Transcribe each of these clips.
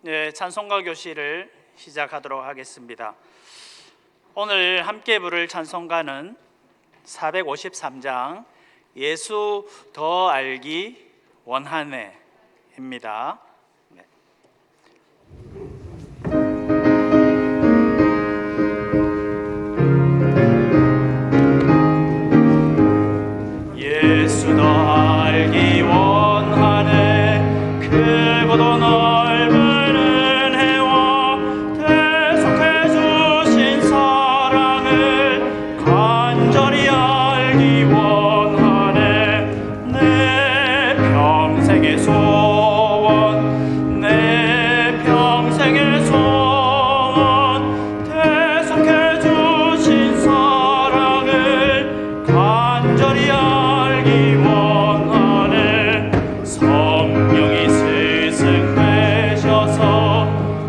네, 찬송가 교실을 시작하도록 하겠습니다. 오늘 함께 부를 찬송가는 453장 예수 더 알기 원하네입니다.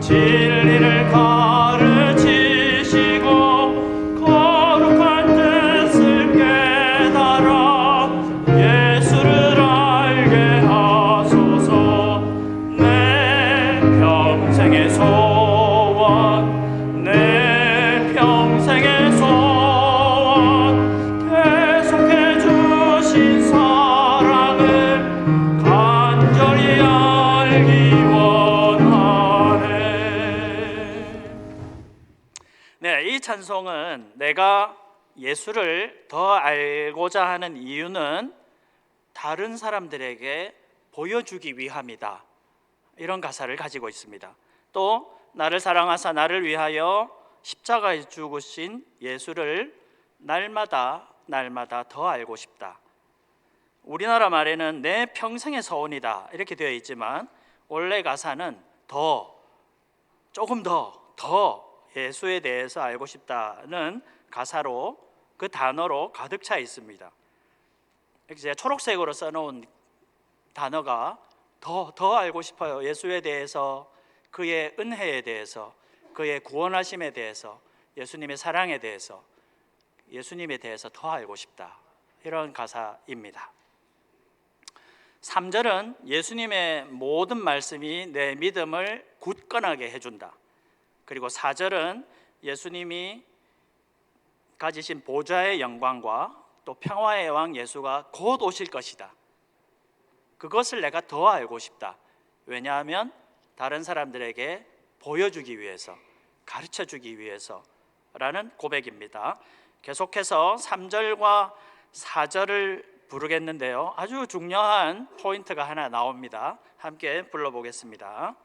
스 예수를 더 알고자 하는 이유는 다른 사람들에게 보여주기 위함이다. 이런 가사를 가지고 있습니다. 또 나를 사랑하사 나를 위하여 십자가에 죽으신 예수를 날마다 날마다 더 알고 싶다. 우리나라 말에는 내 평생의 소원이다 이렇게 되어 있지만 원래 가사는 더 조금 더, 더 예수에 대해서 알고 싶다는 가사로 그 단어로 가득 차 있습니다. 제가 초록색으로 써놓은 단어가 더, 더 알고 싶어요. 예수에 대해서, 그의 은혜에 대해서, 그의 구원하심에 대해서, 예수님의 사랑에 대해서, 예수님에 대해서 더 알고 싶다. 이런 가사입니다. 3절은 예수님의 모든 말씀이 내 믿음을 굳건하게 해준다. 그리고 4절은 예수님이 가지신 보좌의 영광과 또 평화의 왕 예수가 곧 오실 것이다. 그것을 내가 더 알고 싶다. 왜냐하면 다른 사람들에게 보여주기 위해서, 가르쳐 주기 위해서라는 고백입니다. 계속해서 3절과 4절을 부르겠는데요. 아주 중요한 포인트가 하나 나옵니다. 함께 불러보겠습니다.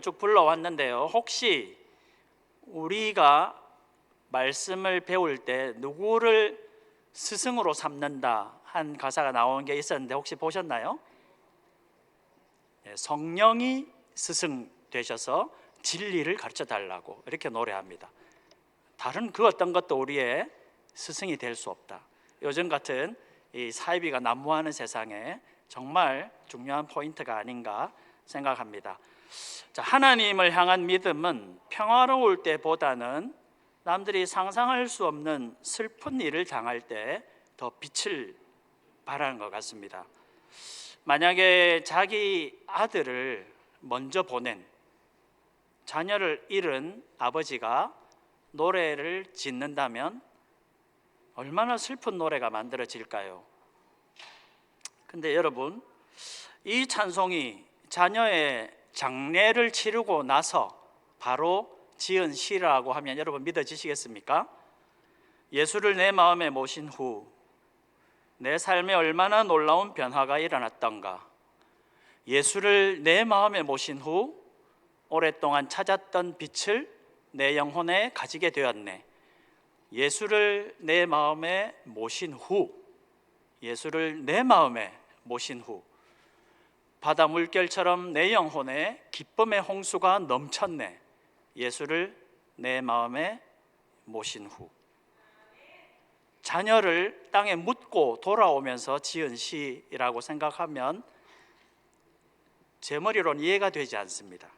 쭉 불러왔는데요 혹시 우리가 말씀을 배울 때 누구를 스승으로 삼는다 한 가사가 나온 게 있었는데 혹시 보셨나요? 예, 성령이 스승 되셔서 진리를 가르쳐 달라고 이렇게 노래합니다. 다른 그 어떤 것도 우리의 스승이 될 수 없다. 요즘 같은 이 사이비가 난무하는 세상에 정말 중요한 포인트가 아닌가 생각합니다. 자, 하나님을 향한 믿음은 평화로울 때보다는 남들이 상상할 수 없는 슬픈 일을 당할 때 더 빛을 발하는 것 같습니다. 만약에 자기 아들을 먼저 보낸 자녀를 잃은 아버지가 노래를 짓는다면 얼마나 슬픈 노래가 만들어질까요? 근데 여러분, 이 찬송이 자녀의 장례를 치르고 나서 바로 지은 시라고 하면 여러분 믿어지시겠습니까? 예수를 내 마음에 모신 후 내 삶에 얼마나 놀라운 변화가 일어났던가. 예수를 내 마음에 모신 후 오랫동안 찾았던 빛을 내 영혼에 가지게 되었네. 예수를 내 마음에 모신 후, 예수를 내 마음에 모신 후, 바다 물결처럼 내 영혼에 기쁨의 홍수가 넘쳤네. 예수를 내 마음에 모신 후. 자녀를 땅에 묻고 돌아오면서 지은 시라고 생각하면 제 머리로는 이해가 되지 않습니다.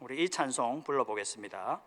우리 이 찬송 불러보겠습니다.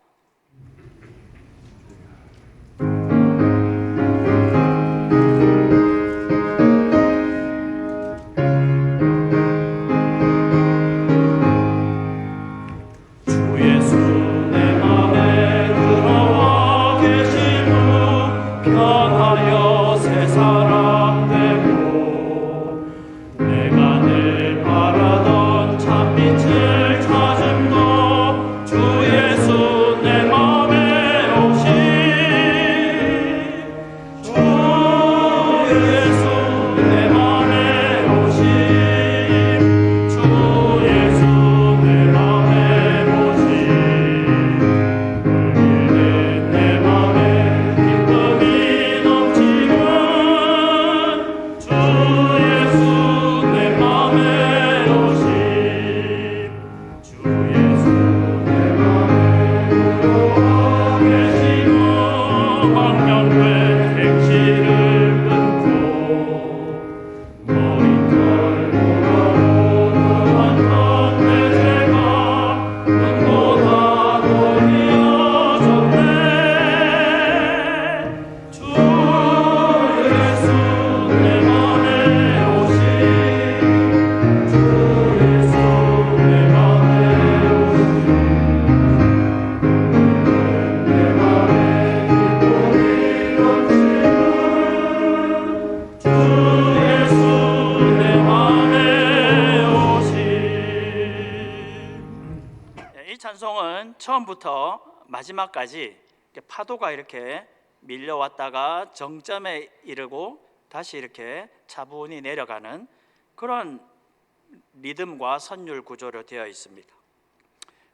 마지막까지 파도가 이렇게 밀려왔다가 정점에 이르고 다시 이렇게 차분히 내려가는 그런 리듬과 선율 구조로 되어 있습니다.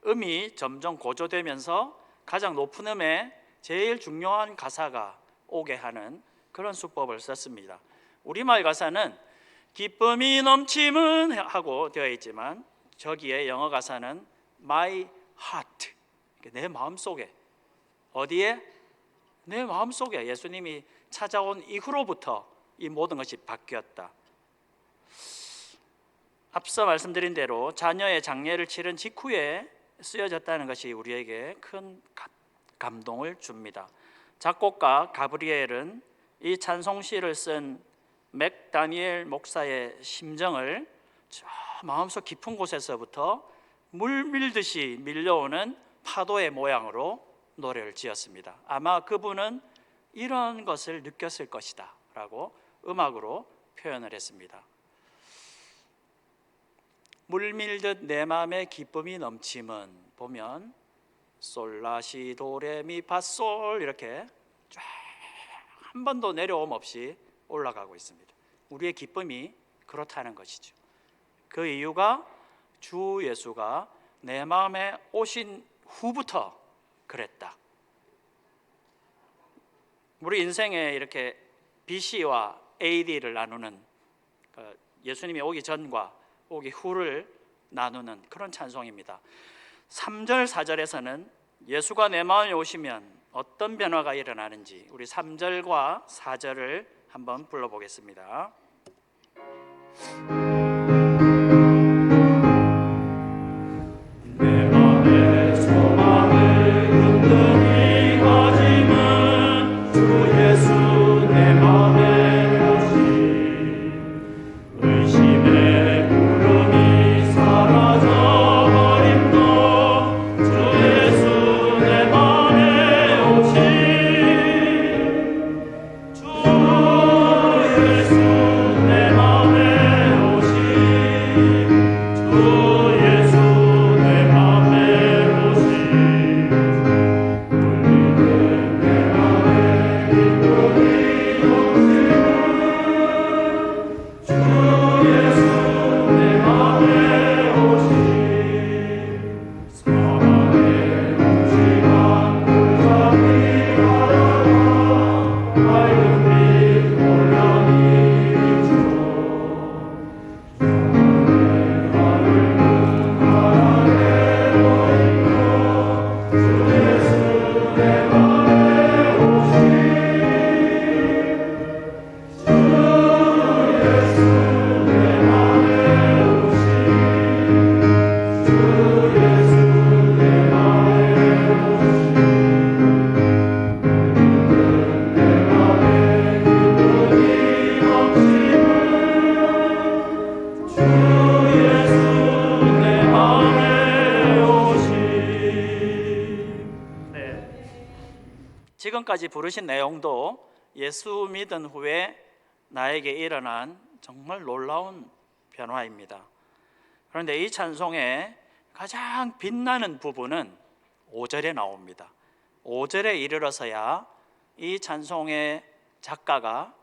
음이 점점 고조되면서 가장 높은 음에 제일 중요한 가사가 오게 하는 그런 수법을 썼습니다. 우리말 가사는 기쁨이 넘침은 하고 되어 있지만 저기에 영어 가사는 my 내 마음 속에 어디에 내 마음 속에 예수님이 찾아온 이후로부터 이 모든 것이 바뀌었다. 앞서 말씀드린 대로 자녀의 장례를 치른 직후에 쓰여졌다는 것이 우리에게 큰 가- 감동을 줍니다. 작곡가 가브리엘은 이 찬송시를 쓴 맥다니엘 목사의 심정을 저 마음속 깊은 곳에서부터 물 밀듯이 밀려오는 파도의 모양으로 노래를 지었습니다. 아마 그분은 이런 것을 느꼈을 것이다 라고 음악으로 표현을 했습니다. 물 밀듯 내 마음에 기쁨이 넘침은 보면 솔라시 도레미 파솔 이렇게 쫙 한 번도 내려옴 없이 올라가고 있습니다. 우리의 기쁨이 그렇다는 것이죠. 그 이유가 주 예수가 내 마음에 오신 후부터 그랬다. 우리 인생에 이렇게 BC와 AD를 나누는 그 예수님이 오기 전과 오기 후를 나누는 그런 찬송입니다. 3절 4절에서는 예수가 내 마음에 오시면 어떤 변화가 일어나는지 우리 3절과 4절을 한번 불러보겠습니다. 부르신 내용도 예수 믿은 후에 나에게 일어난 정말 놀라운 변화입니다. 그런데 이 찬송의 가장 빛나는 부분은 5절에 나옵니다. 5절에 이르러서야 이 찬송의 작가가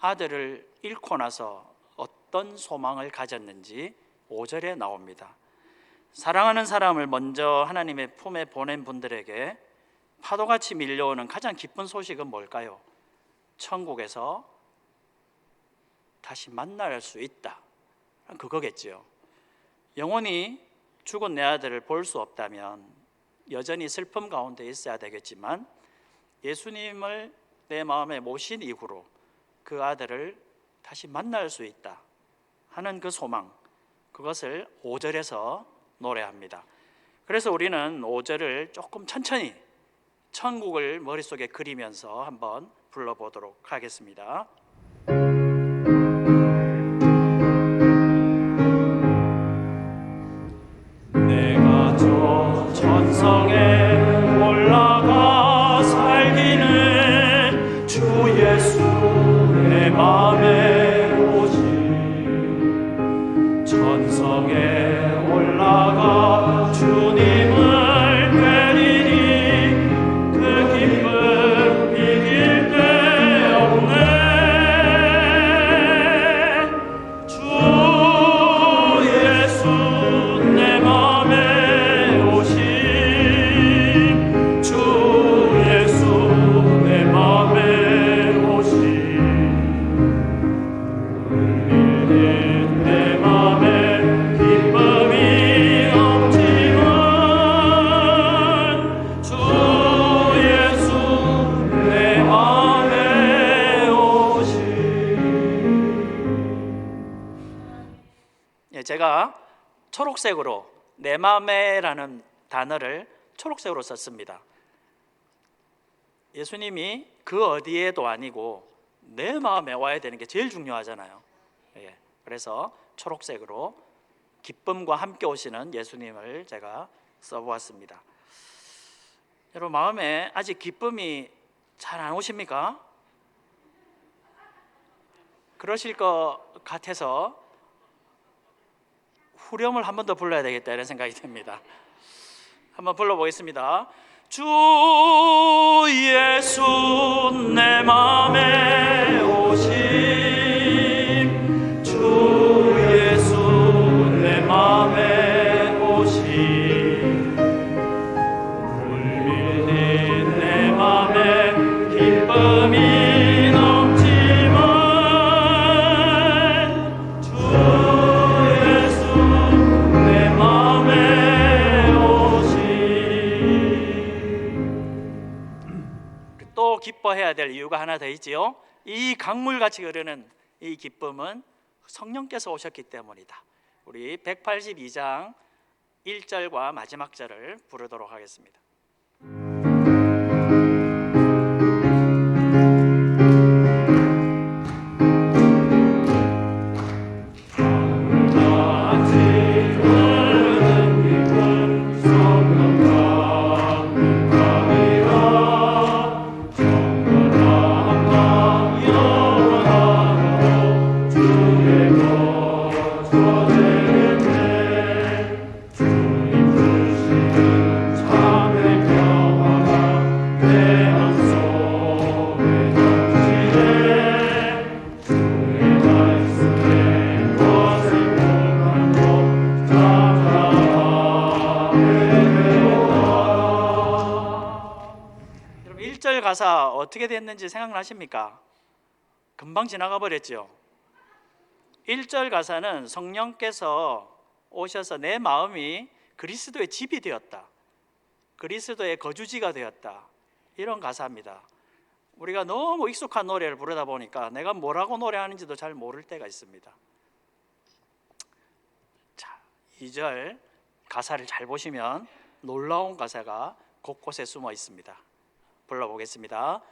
아들을 잃고 나서 어떤 소망을 가졌는지 5절에 나옵니다. 사랑하는 사람을 먼저 하나님의 품에 보낸 분들에게 파도같이 밀려오는 가장 기쁜 소식은 뭘까요? 천국에서 다시 만날 수 있다. 그거겠지요. 영원히 죽은 내 아들을 볼 수 없다면 여전히 슬픔 가운데 있어야 되겠지만 예수님을 내 마음에 모신 이후로 그 아들을 다시 만날 수 있다 하는 그 소망 그것을 5절에서 노래합니다. 그래서 우리는 5절을 조금 천천히 천국을 머릿속에 그리면서 한번 불러보도록 하겠습니다. 제가 초록색으로 내 맘에라는 단어를 초록색으로 썼습니다. 예수님이 그 어디에도 아니고 내 마음에 와야 되는 게 제일 중요하잖아요. 예, 그래서 초록색으로 기쁨과 함께 오시는 예수님을 제가 써보았습니다. 여러분 마음에 아직 기쁨이 잘 안 오십니까? 그러실 것 같아서 후렴을 한 번 더 불러야 되겠다 이런 생각이 듭니다. 한번 불러보겠습니다. 주 예수 내 맘에 오심 있지요. 이 강물같이 흐르는 이 기쁨은 성령께서 오셨기 때문이다. 우리 182장 1절과 마지막 절을 부르도록 하겠습니다. 어떻게 됐는지 생각나십니까? 금방 지나가 버렸죠. 1절 가사는 성령께서 오셔서 내 마음이 그리스도의 집이 되었다. 그리스도의 거주지가 되었다. 이런 가사입니다. 우리가 너무 익숙한 노래를 부르다 보니까 내가 뭐라고 노래하는지도 잘 모를 때가 있습니다. 자, 2절 가사를 잘 보시면 놀라운 가사가 곳곳에 숨어 있습니다. 불러보겠습니다.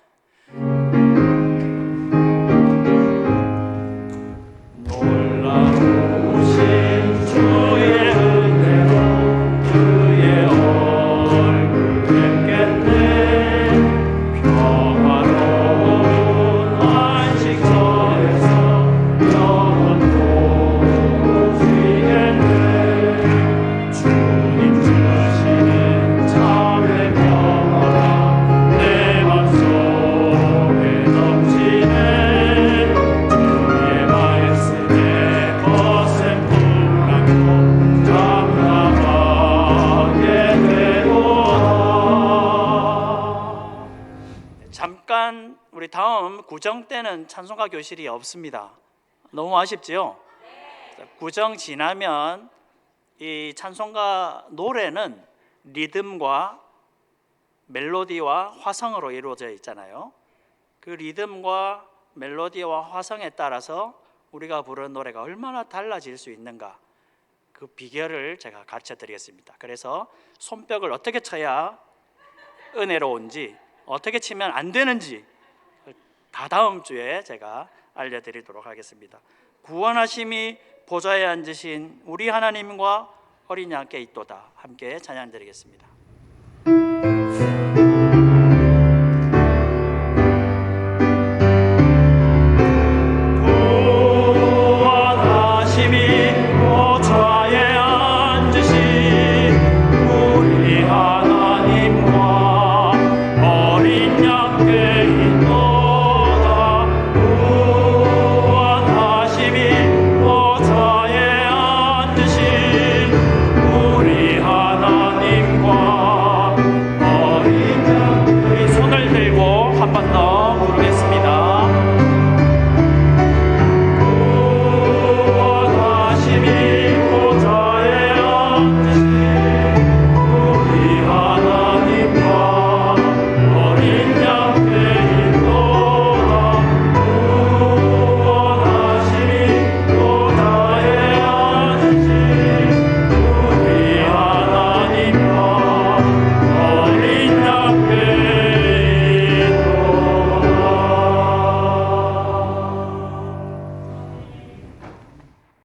찬송가 교실이 없습니다. 너무 아쉽지요? 구정 지나면 이 찬송가 노래는 리듬과 멜로디와 화성으로 이루어져 있잖아요. 그 리듬과 멜로디와 화성에 따라서 우리가 부르는 노래가 얼마나 달라질 수 있는가 그 비결을 제가 가르쳐 드리겠습니다. 그래서 손뼉을 어떻게 쳐야 은혜로운지 어떻게 치면 안 되는지 다 다음 주에 제가 알려드리도록 하겠습니다. 구원하심이 보좌에 앉으신 우리 하나님과 어린 양께 있도다 함께 찬양드리겠습니다.